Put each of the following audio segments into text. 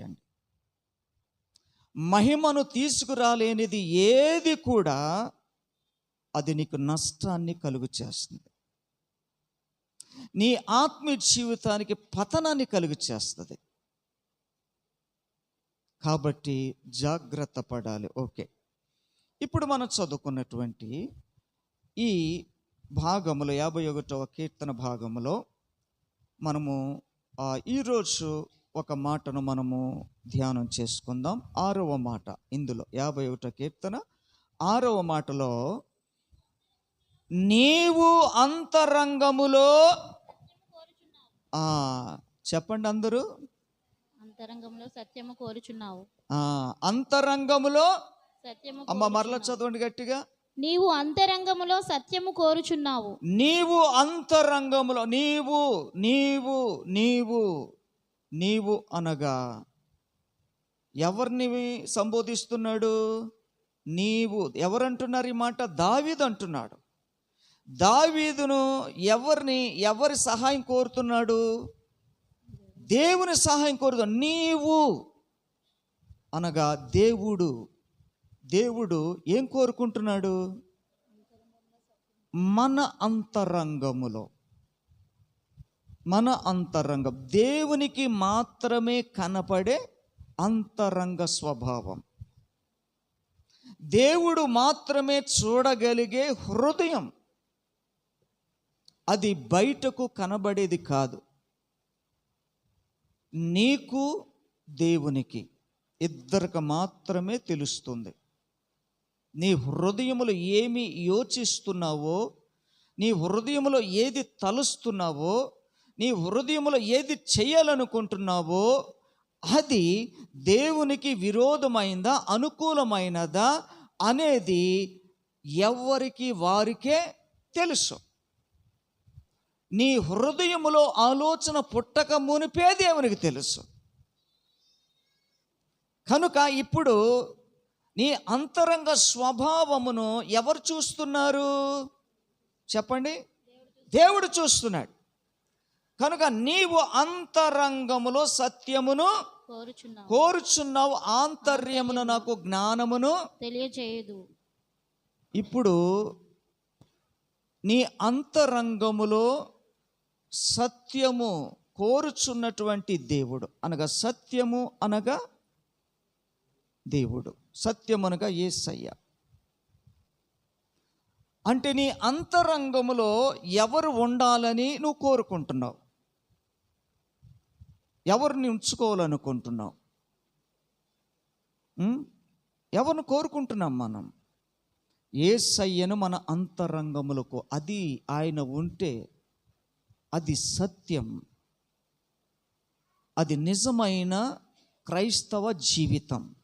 అండి మహిమను తీసుకురాలేనిది ఏది కూడా అది నీకు నష్టాన్ని కలుగు చేస్తుంది నీ ఆత్మీయ జీవితానికి పతనాన్ని కలుగు చేస్తుంది కాబట్టి జాగ్రత్త పడాలి. ఓకే. ఇప్పుడు మనం చదువుకున్నటువంటి ఈ భాగములో యాభై ఒకటవ కీర్తన భాగములో మనము ఆ, ఈరోజు ఒక మాటను మనము ధ్యానం చేసుకుందాం. ఆరవ మాట ఇందులో యాభై ఒకటో కీర్తన. ఆరవ మాటలో నీవు అంతరంగములో ఆ, చెప్పండి అందరూ. అంతరంగంలో సత్యము కోరుచున్నావు. ఆ, అంతరంగములో సత్యము అమ్మ మరల. చదవండి గట్టిగా. నీవు అంతరంగములో సత్యము కోరుచున్నావు. నీవు అంతరంగములో నీవు నీవు నీవు నీవు అనగా. ఎవరిని సంబోధిస్తున్నాడు? నీవు. ఎవరంటున్నారు ఈ మాట? దావీదు అంటున్నాడు. దావీదును ఎవరిని ఎవరి సహాయం కోరుతున్నాడు? దేవుని సహాయం కోరుతు నీవు అనగా దేవుడు. దేవుడు ఏం కోరుకుంటున్నాడు? మన అంతరంగములో. మన అంతరంగం. దేవునికి మాత్రమే కనపడే అంతరంగ స్వభావం. దేవుడు మాత్రమే చూడగలిగే హృదయం అది బయటకు కనబడేది కాదు. నీకు దేవునికి ఇద్దరికి మాత్రమే తెలుస్తుంది. నీ హృదయములో ఏమి యోచిస్తున్నావో నీ హృదయములో ఏది తలుస్తున్నావో నీ హృదయములో ఏది చేయాలనుకుంటున్నావో అది దేవునికి విరోధమైందా అనుకూలమైనదా అనేది ఎవరికి వారికే తెలుసు. నీ హృదయములో ఆలోచన పుట్టక మునిపే దేవునికి తెలుసు. కనుక ఇప్పుడు నీ అంతరంగ స్వభావమును ఎవరు చూస్తున్నారు? చెప్పండి. దేవుడు చూస్తున్నాడు. కనుక నీవు అంతరంగములో సత్యమును కోరుచున్నావు. కోరుచున్నావు ఆంతర్యమును నాకు జ్ఞానమును తెలియజేయదు ఇప్పుడు నీ అంతరంగములో సత్యము కోరుచున్నటువంటి దేవుడు. అనగా సత్యము అనగా దేవుడు. సత్యమనగా ఏసయ్య. అంటే నీ అంతరంగములో ఎవరు ఉండాలని నువ్వు కోరుకుంటున్నావు? ఎవరిని ఉంచుకోవాలనుకుంటున్నాం ఎవరిని కోరుకుంటున్నాం మనం? ఏసయ్యను మన అంతరంగములకు అది ఆయన ఉంటే అది సత్యం. అది నిజమైన క్రైస్తవ జీవితం.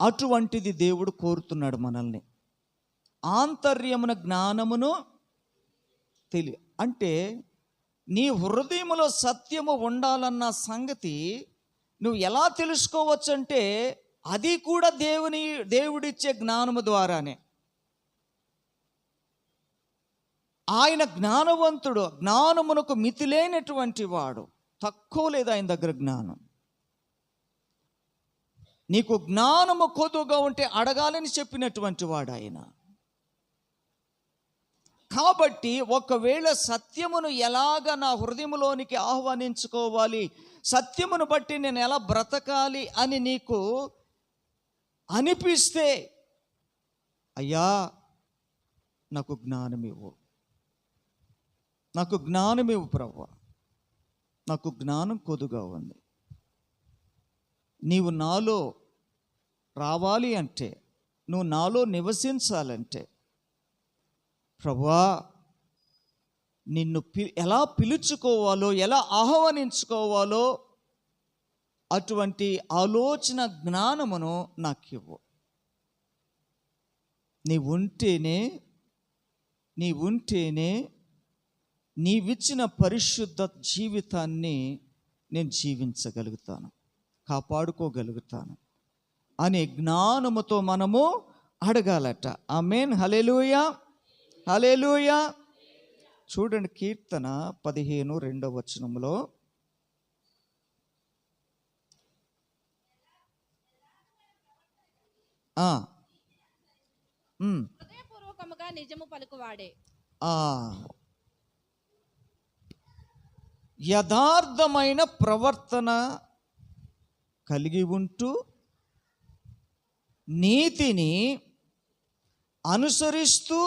అటువంటిది దేవుడు కోరుతున్నాడు మనల్ని. ఆంతర్యమున జ్ఞానమును తెలియ అంటే నీ హృదయంలో సత్యము ఉండాలన్న సంగతి నువ్వు ఎలా తెలుసుకోవచ్చు అంటే అది కూడా దేవుని దేవుడిచ్చే జ్ఞానము ద్వారానే. ఆయన జ్ఞానవంతుడు జ్ఞానమునకు మితిలేనటువంటి వాడు తక్కువ లేదు ఆయన దగ్గర జ్ఞానం. నీకు జ్ఞానము కొదువుగా ఉంటే అడగాలని చెప్పినటువంటి వాడు ఆయన. కాబట్టి ఒకవేళ సత్యమును ఎలాగ నా హృదయంలోనికి ఆహ్వానించుకోవాలి? సత్యమును బట్టి నేను ఎలా బ్రతకాలి అని నీకు అనిపిస్తే అయ్యా నాకు జ్ఞానం ఇవ్వు. నాకు జ్ఞానం ఇవ్వు ప్రవ్వ. నాకు జ్ఞానం కొదుగా ఉంది. నీవు నాలో రావాలి అంటే నువ్వు నాలో నివసించాలంటే ప్రభువా నిన్ను పి ఎలా పిలుచుకోవాలో ఎలా ఆహ్వానించుకోవాలో అటువంటి ఆలోచన జ్ఞానమును నాకు ఇవ్వు నీ ఉంటేనే నీ ఉంటేనే నీవిచ్చిన పరిశుద్ధ జీవితాన్ని నేను జీవించగలుగుతాను కాపాడుకోగలుగుతాను అనే జ్ఞానముతో మనము అడగాలట. ఆ మెయిన్ హలేలుయా అలేలుయా చూడండి కీర్తన పదిహేను రెండవ వచనంలో. హృదయపూర్వకముగా నిజము పలుకువాడే. యథార్థమైన ప్రవర్తన కలిగి ఉంటూ నీతిని అనుసరిస్తూ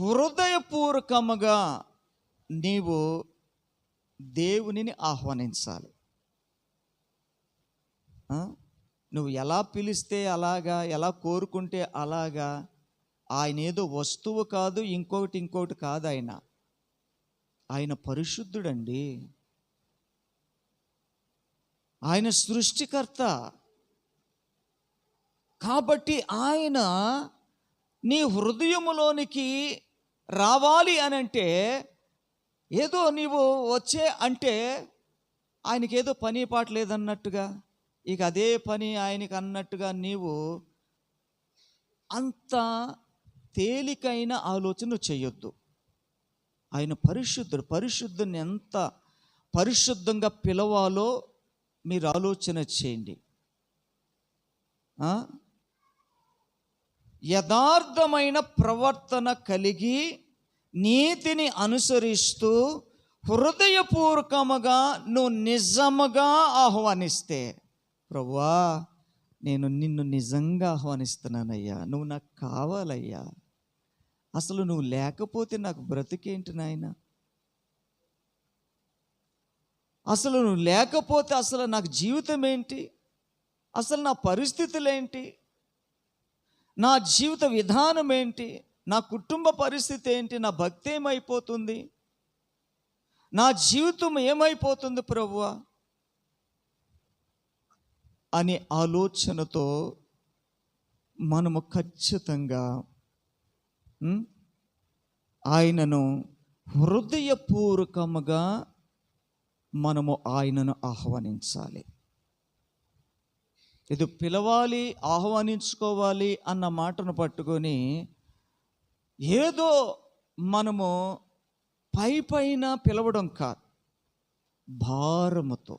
హృదయపూర్వకముగా నీవు దేవునిని ఆహ్వానించాలి. నువ్వు ఎలా పిలిస్తే అలాగా ఎలా కోరుకుంటే అలాగా ఆయన ఏదో వస్తువు కాదు ఇంకొకటి ఇంకొకటి కాదు ఆయన. ఆయన పరిశుద్ధుడండి. ఆయన సృష్టికర్త. కాబట్టి ఆయన నీ హృదయములోనికి రావాలి అని అంటే ఏదో నీవు వచ్చే అంటే ఆయనకి ఏదో పని పాట లేదన్నట్టుగా ఇక అదే పని ఆయనకి అన్నట్టుగా నీవు అంత తేలికైన ఆలోచన చేయొద్దు. ఆయన పరిశుద్ధుడు పరిశుద్ధుని ఎంత పరిశుద్ధంగా పిలవాలో మీరు ఆలోచన చేయండి. యథార్థమైన ప్రవర్తన కలిగి నీతిని అనుసరిస్తూ హృదయపూర్వకముగా నువ్వు నిజముగా ఆహ్వానిస్తే ప్రభువా నేను నిన్ను నిజంగా ఆహ్వానిస్తున్నానయ్యా. నువ్వు నాకు కావాలయ్యా. అసలు నువ్వు లేకపోతే నాకు బ్రతికేంటి నాయన? అసలు నువ్వు లేకపోతే అసలు నాకు జీవితం ఏంటి అసలు నా పరిస్థితులు ఏంటి నా జీవిత విధానం ఏంటి? నా కుటుంబ పరిస్థితి ఏంటి? నా భక్తి ఏమైపోతుంది? నా జీవితం ఏమైపోతుంది ప్రభువ? అనే ఆలోచనతో మనము ఖచ్చితంగా ఆయనను హృదయపూర్వకముగా మనము ఆయనను ఆహ్వానించాలి. ఇది పిలవాలి ఆహ్వానించుకోవాలి అన్న మాటను పట్టుకొని ఏదో మనము పై పైన పిలవడం కాదు. భారముతో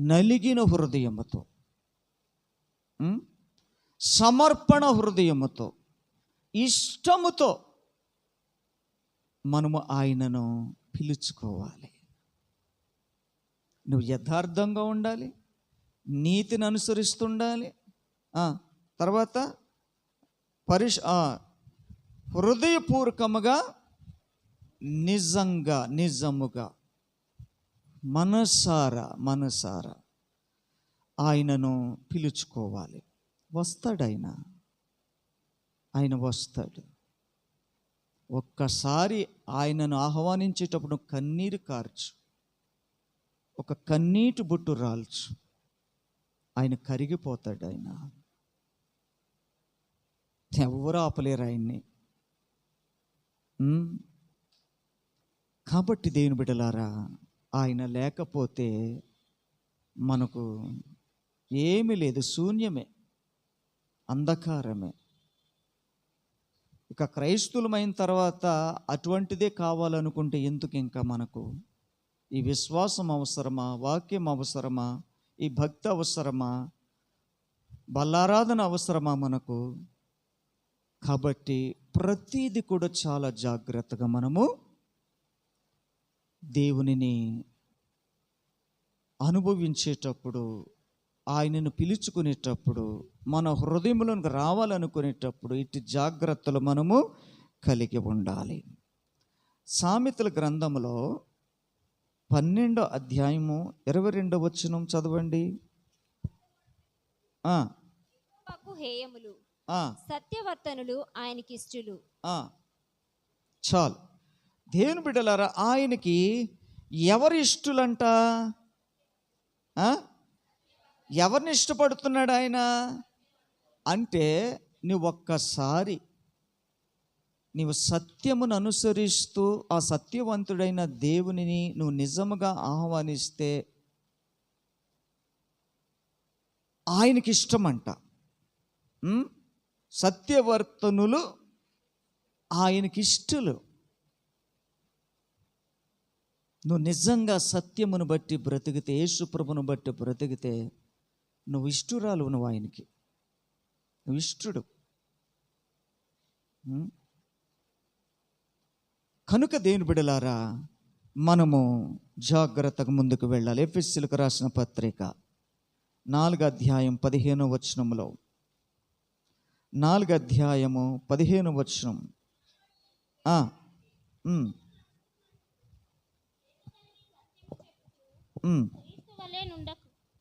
నలిగిన హృదయముతో సమర్పణ హృదయముతో ఇష్టముతో మనము ఆయనను పిలుచుకోవాలి. నువ్వు యథార్థంగా ఉండాలి. నీతిని అనుసరిస్తుండాలి. తర్వాత పరిష్ హృదయపూర్వకముగా నిజంగా నిజముగా మనసారా మనసారా ఆయనను పిలుచుకోవాలి. వస్తాడు ఆయన ఆయన వస్తాడు. ఒక్కసారి ఆయనను ఆహ్వానించేటప్పుడు కన్నీరు కార్చు. ఒక కన్నీటి బుట్టు రాల్చు. ఆయన కరిగిపోతాడు ఆయన. ఎవరు ఆపలేరు ఆయన్ని. కాబట్టి దేవుని బిడ్డలారా ఆయన లేకపోతే మనకు ఏమీ లేదు శూన్యమే అంధకారమే. ఇక క్రైస్తులమైన తర్వాత అటువంటిదే కావాలనుకుంటే ఎందుకు ఇంకా మనకు? ఈ విశ్వాసం అవసరమా? వాక్యం అవసరమా? ఈ భక్తి అవసరమా? బల్లారాధన అవసరమా మనకు? కాబట్టి ప్రతీది కూడా చాలా జాగ్రత్తగా మనము దేవునిని అనుభవించేటప్పుడు ఆయనను పిలుచుకునేటప్పుడు మన హృదయంలోనికి రావాలనుకునేటప్పుడు ఇటు జాగ్రత్తలు మనము కలిగి ఉండాలి. సామెతల గ్రంథంలో పన్నెండో అధ్యాయము ఇరవై రెండో వచనం చదవండి. హేయములు సత్యవర్తనులు ఆయనకి ఇష్టలు. చాలు. దేవుని బిడ్డలారా ఆయనకి ఎవరు ఇష్టలంట? ఆ? ఎవరిని ఇష్టపడుతున్నాడు ఆయన? అంటే నువ్వు ఒక్కసారి నీవు సత్యమును అనుసరిస్తూ ఆ సత్యవంతుడైన దేవునిని నువ్వు నిజముగా ఆహ్వానిస్తే ఆయనకి ఇష్టమంట సత్యవర్తనులు ఆయనకి ఇష్టలు నువ్వు నిజంగా సత్యమును బట్టి బ్రతికితే యేసుప్రభును బట్టి బ్రతికితే నువ్వు ఇష్టురాలు నువ్వు ఆయనకి. నువ్వు ఇష్టుడు కనుక దేని బిడలారా మనము జాగ్రత్తగా ముందుకు వెళ్ళాలి. ఎఫ్ఎస్సీలకు రాసిన పత్రిక నాలుగు అధ్యాయం పదిహేను వచనంలో నాలుగు అధ్యాయము పదిహేను వచనం.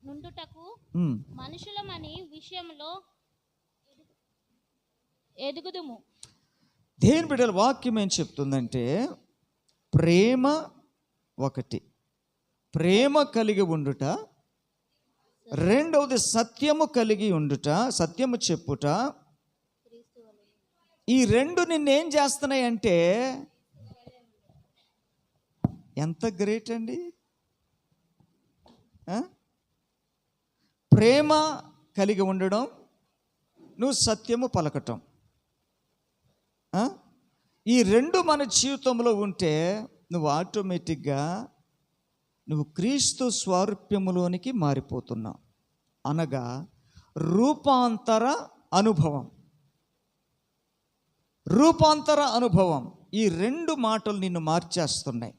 నుండుటకు. మనుషులమని విషయంలో ఎదుగు- ఎదుగుదుము. దేని బిడ్డల వాక్యం ఏం చెప్తుందంటే ప్రేమ ఒకటి. ప్రేమ కలిగి ఉండుట రెండవది సత్యము కలిగి ఉండుట సత్యము చెప్పుట. ఈ రెండు నిన్నేం చేస్తున్నాయంటే ఎంత గ్రేట్ అండి? ప్రేమ కలిగి ఉండడం నువ్వు సత్యము పలకటం. ఈ రెండు మన జీవితంలో ఉంటే నువ్వు ఆటోమేటిక్గా నువ్వు క్రీస్తు స్వారూప్యములోనికి మారిపోతున్నావు. అనగా రూపాంతర అనుభవం. రూపాంతర అనుభవం. ఈ రెండు మాటలు నిన్ను మార్చేస్తున్నాయి.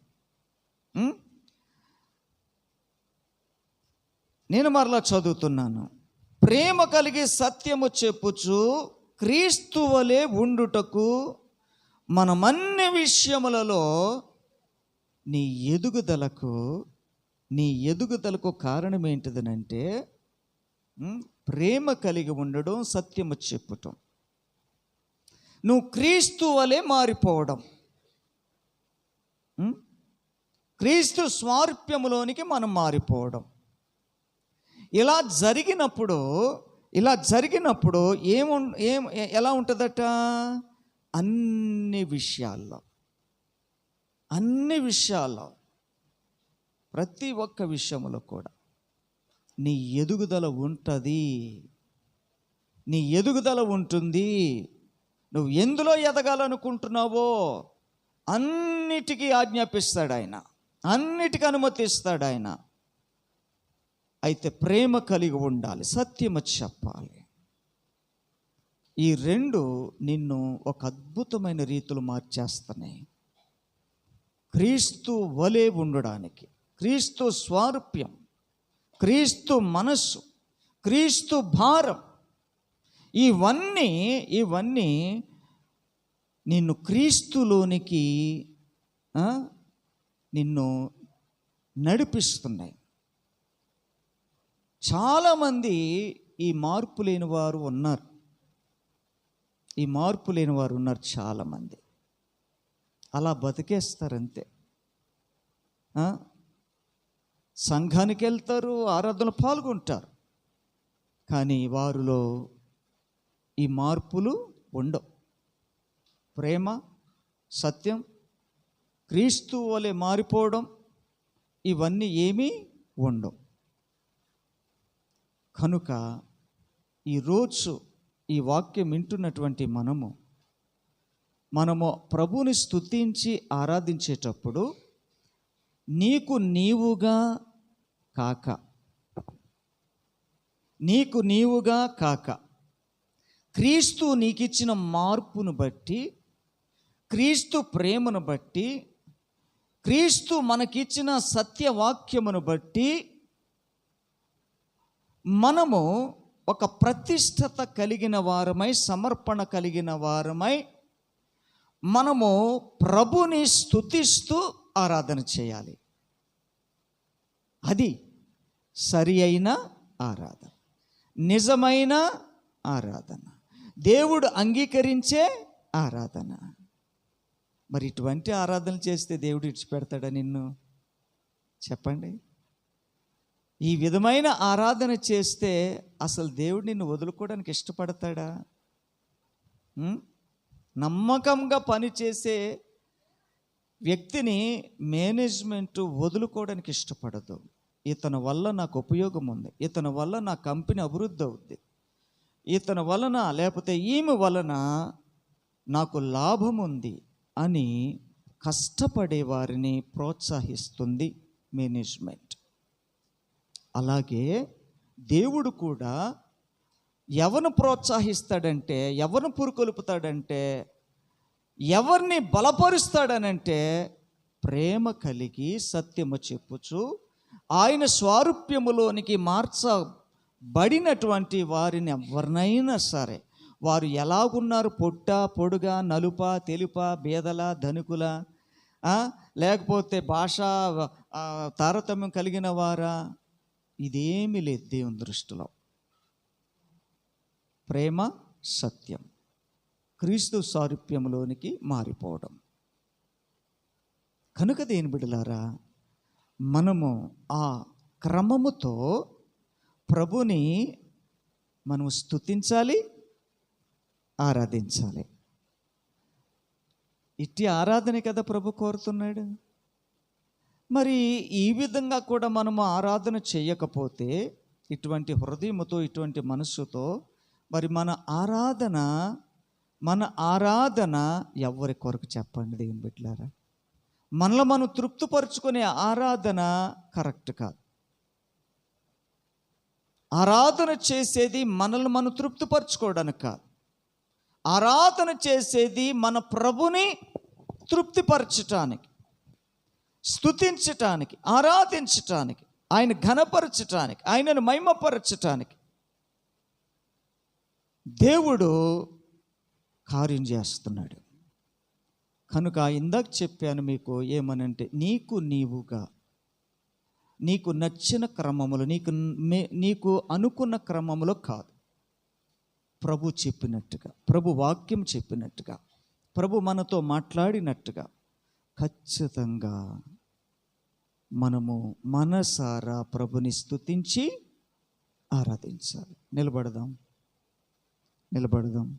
నేను మరలా చదువుతున్నాను. ప్రేమ కలిగి సత్యము చెప్పుచు క్రీస్తు వలె ఉండుటకు మనమన్ని విషయములలో నీ ఎదుగుదలకు నీ ఎదుగుదలకు కారణం ఏంటిదనంటే ప్రేమ కలిగి ఉండడం సత్యము చెప్పుటం. నువ్వు క్రీస్తు వలె మారిపోవడం. క్రీస్తు స్వారూప్యములోనికి మనం మారిపోవడం. ఇలా జరిగినప్పుడు ఇలా జరిగినప్పుడు ఏము ఏం ఎలా ఉంటుందట? అన్ని విషయాల్లో. అన్ని విషయాల్లో. ప్రతి ఒక్క విషయంలో కూడా. నీ ఎదుగుదల ఉంటుంది. నీ ఎదుగుదల ఉంటుంది. నువ్వు ఎందులో ఎదగాలనుకుంటున్నావో అన్నిటికీ ఆజ్ఞాపిస్తాడు ఆయన అన్నిటికీ అనుమతిస్తాడు ఆయన అయితే ప్రేమ కలిగి ఉండాలి సత్యము చెప్పాలి. ఈ రెండు నిన్ను ఒక అద్భుతమైన రీతిలో మార్చేస్తున్నాయి. క్రీస్తు వలే ఉండడానికి క్రీస్తు స్వారూప్యం క్రీస్తు మనస్సు క్రీస్తు భారం ఇవన్నీ ఇవన్నీ నిన్ను క్రీస్తులోనికి నిన్ను నడిపిస్తున్నాయి. చాలామంది ఈ మార్పు లేని వారు ఉన్నారు. ఈ మార్పు లేని వారు ఉన్నారు చాలామంది. అలా బతికేస్తారు అంతే సంఘానికి వెళ్తారు ఆరాధనలు పాల్గొంటారు. కానీ వారిలో ఈ మార్పులు ఉండవు. ప్రేమ సత్యం క్రీస్తు వలె మారిపోవడం ఇవన్నీ ఏమీ ఉండవు. కనుక ఈరోజు ఈ వాక్యం వింటున్నటువంటి మనము మనము ప్రభుని స్తుతించి ఆరాధించేటప్పుడు నీకు నీవుగా కాక. నీకు నీవుగా కాక. క్రీస్తు నీకిచ్చిన మార్పును బట్టి క్రీస్తు ప్రేమను బట్టి క్రీస్తు మనకిచ్చిన సత్యవాక్యమును బట్టి మనము ఒక ప్రతిష్టత కలిగిన వారమై సమర్పణ కలిగిన వారమై మనము ప్రభుని స్తుతిస్తూ ఆరాధన చేయాలి. అది సరి అయిన ఆరాధన. నిజమైన ఆరాధన. దేవుడు అంగీకరించే ఆరాధన. మరి ఇటువంటి ఆరాధన చేస్తే దేవుడు ఇడిచిపెడతాడా నిన్ను? చెప్పండి. ఈ విధమైన ఆరాధన చేస్తే అసలు దేవుడు నిన్ను వదులుకోవడానికి ఇష్టపడతాడా? నమ్మకంగా పనిచేసే వ్యక్తిని మేనేజ్మెంట్ వదులుకోవడానికి ఇష్టపడదు. ఇతని వల్ల నాకు ఉపయోగం ఉంది. ఇతని వల్ల నా కంపెనీ అభివృద్ధి అవుద్ది. ఇతని వలన లేకపోతే ఈమె వలన నాకు లాభం ఉంది అని కష్టపడే వారిని ప్రోత్సహిస్తుంది మేనేజ్మెంట్. అలాగే దేవుడు కూడా ఎవరిని ప్రోత్సహిస్తాడంటే ఎవరిని పురుకొలుపుతాడంటే ఎవరిని బలపరుస్తాడనంటే ప్రేమ కలిగి సత్యము చెప్పుచు ఆయన స్వారూప్యములోనికి మార్చబడినటువంటి వారిని ఎవరినైనా సరే వారు ఎలాగున్నారు? పొట్ట పొడుగా నలుప తెలుప బేదల ధనుకుల లేకపోతే భాష తారతమ్యం కలిగిన వారా? ఇదేమి లేదు దేవుని దృష్టిలో. ప్రేమ సత్యం. క్రీస్తు సారూప్యంలోనికి మారిపోవడం. కనుక దేని బిడలారా మనము ఆ క్రమముతో ప్రభుని మనము స్తుతించాలి ఆరాధించాలి. ఇట్టి ఆరాధనే కదా ప్రభు కోరుతున్నాడు? మరి ఈ విధంగా కూడా మనము ఆరాధన చేయకపోతే ఇటువంటి హృదయముతో ఇటువంటి మనస్సుతో మరి మన ఆరాధన మన ఆరాధన ఎవరి కొరకు చెప్పండి దేవుని బిడ్డలారా? మనలో మనం తృప్తిపరుచుకునే ఆరాధన కరెక్ట్ కాదు. ఆరాధన చేసేది మనల్ని మనం తృప్తిపరచుకోవడానికి కాదు. ఆరాధన చేసేది మన ప్రభుని తృప్తిపరచటానికి. స్తుతించటానికి ఆరాధించటానికి ఆయన ఘనపరచటానికి ఆయనను మహిమపరచటానికి దేవుడు కార్యం చేస్తున్నాడు. కనుక ఇందాక చెప్పాను మీకు ఏమనంటే నీకు నీవుగా నీకు నచ్చిన క్రమములో నీకు నీకు అనుకున్న క్రమములో కాదు. ప్రభు చెప్పినట్టుగా ప్రభు వాక్యం చెప్పినట్టుగా ప్రభు మనతో మాట్లాడినట్టుగా ఖచ్చితంగా మనము మనసారా ప్రభుని స్థుతించి ఆరాధించాలి. నిలబడదాం. నిలబడదాం.